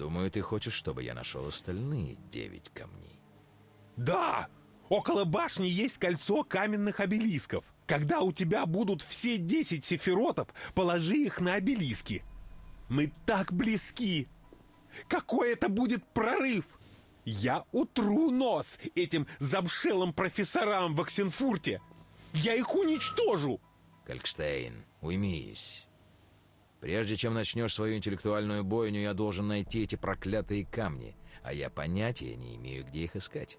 Думаю, ты хочешь, чтобы я нашел остальные девять камней. Да! Около башни есть кольцо каменных обелисков. Когда у тебя будут все 10 сефиротов, положи их на обелиски. Мы так близки. Какой это будет прорыв? Я утру нос этим замшелым профессорам в Оксенфурте. Я их уничтожу. Калькштейн, уймись. Прежде чем начнешь свою интеллектуальную бойню, я должен найти эти проклятые камни, а я понятия не имею, где их искать.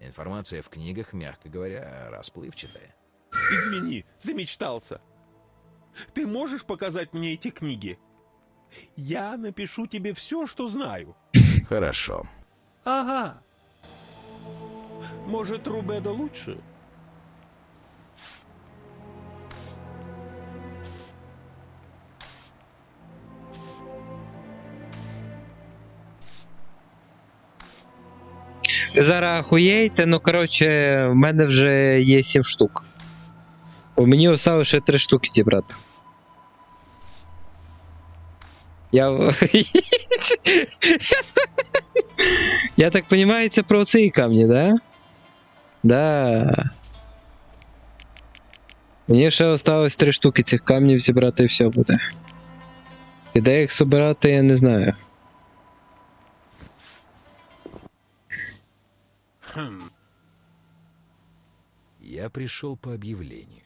Информация в книгах, мягко говоря, расплывчатая. Извини, замечтался. Ты можешь показать мне эти книги? Я напишу тебе все, что знаю. Хорошо. Ага. Может, Рубеда лучше? Зараз ахуєєте, ну коротше, в мене вже є 7 штук. Бо мені осталось ще 3 штуки зібрати. Я. Я так понимаю, це про ці камні, да? Да. Мені ще осталось 3 штуки цих камнів зібрати і все буде. І де їх збирати, я не знаю. Хм. Я пришел по объявлению.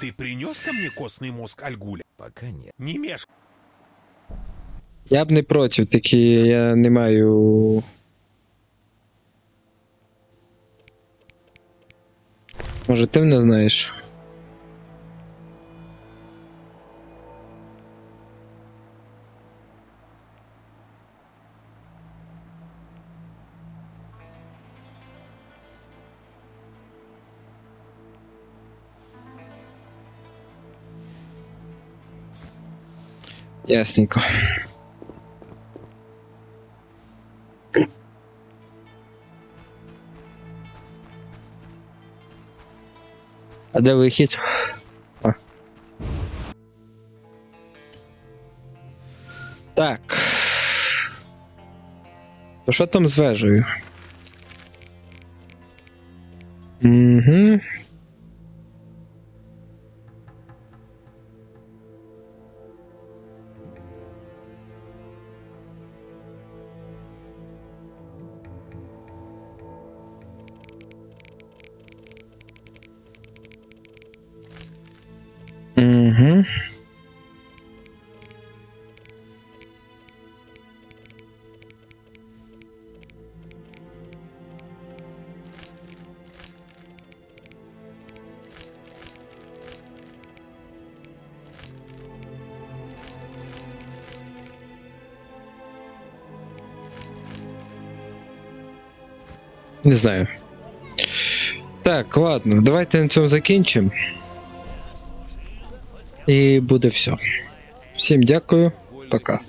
Ты принес ко мне костный мозг Альгуля? Пока нет. Не мешк. Я б не проти, такі я не маю. Може, ти мене знаєш? Ясненько. А де вихід? А. Так. То що там з вежею? Угу. Не знаю. Так, ладно, давайте на цьому закінчимо. І буде все. Всім дякую, пока.